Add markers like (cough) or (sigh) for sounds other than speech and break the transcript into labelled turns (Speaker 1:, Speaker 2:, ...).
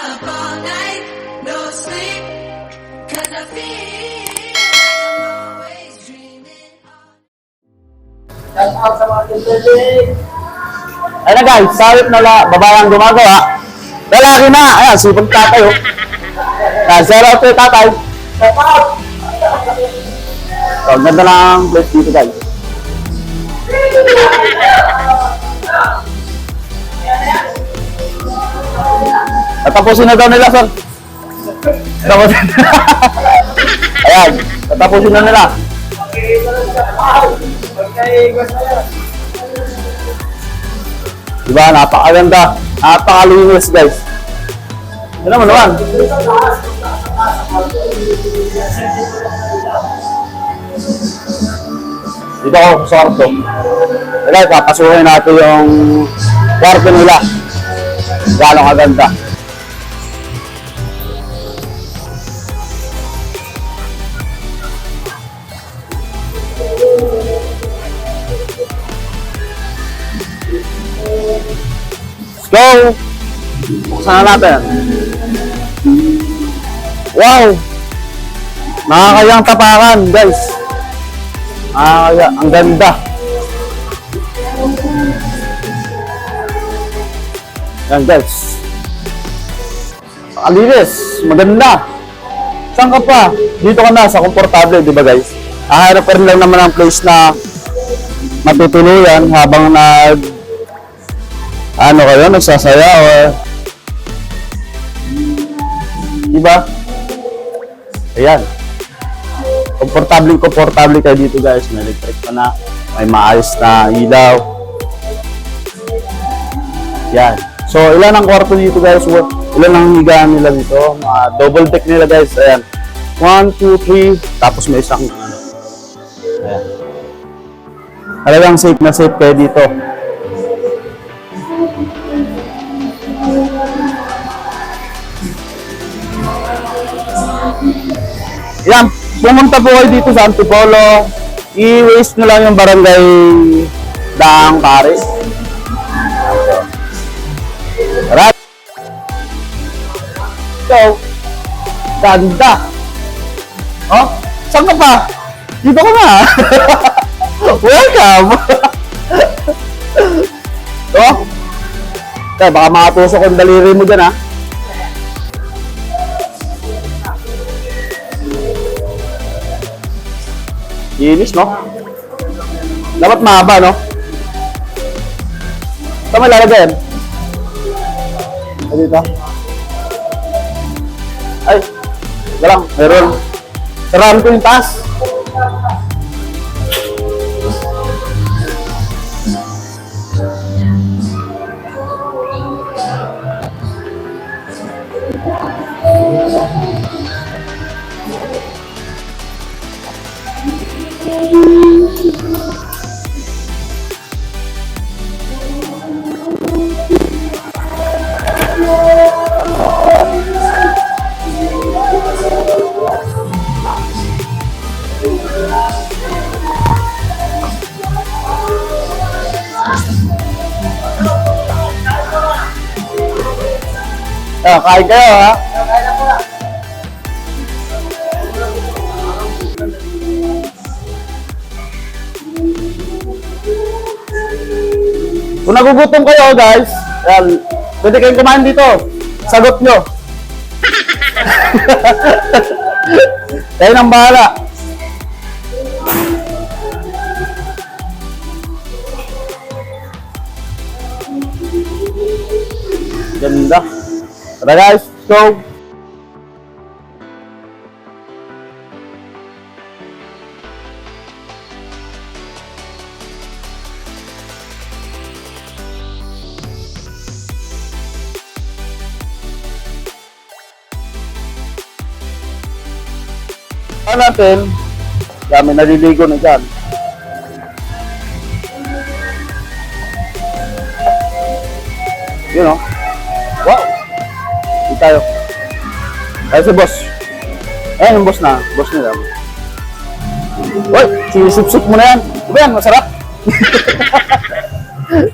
Speaker 1: up no sleep, cause I feel I'm always dreaming.
Speaker 2: Ayun na guys, sawit na la, babayang gumagawa. Lalaki na, ayan, sipag tatay oh. Yan, shout out kay tatay.
Speaker 3: Shout out.
Speaker 2: So, ganda ng place dito guys. Tatapusin na daw nila, sir. Tatapusin (laughs) Ayan, tatapusin na nila. Diba, napakaganda. Napakalinis, guys. Ano mo naman? Dito ako sa kwarto. Dito, papasukin natin yung kwarto nila. Gano'ng kaganda. Let's go! Buksan na natin. Wow! Nakakayang tapakan, guys. Nakakaya, ang ganda. Yan, guys. Alinis, maganda. Saan ka pa? Dito ka na, sa komportable, di ba guys? Hahanap ka rin lang naman ng place na matutuluyan habang nag ano kayo, nagsasaya or diba? Ayan. Komportable, komportable kayo dito guys. May electric pa na. May maayos na ilaw. Yan. So, ilan ang kwarto dito guys? Ilan ang higaan nila dito? Mga double deck nila guys. Ayan. One, two, three. Tapos may isang. Ayan. Talagang safe na safe kayo dito. Yan, pumunta po kayo dito sa Antipolo. I-waste nyo lang yung barangay Daang Pare. Right. So, ganda. Oh, saan ka pa? Dito ka na. (laughs) Welcome. (laughs) oh. Kaya baka makatusok ang daliri mo dyan ha. Inis, no? Dapat mahaba, no? Saan mo ilalagay yan? Ay, dito. Ay, galang, meron. Sarahan ko yung taas. Ah, kain kayo, ha? Kung nagugutom kayo, guys, yan, pwede kayong kumain dito. Sagot nyo. (laughs) Kayo nang bahala. Ganda. Tara guys, go. Ano natin? Dami naliligo na dyan. Yun o. Wow! Tayo. Ay, si boss. Ayan yung boss na. Boss nila. Uy, sinisip-sip mo na yan. Diba? Masarap. (laughs)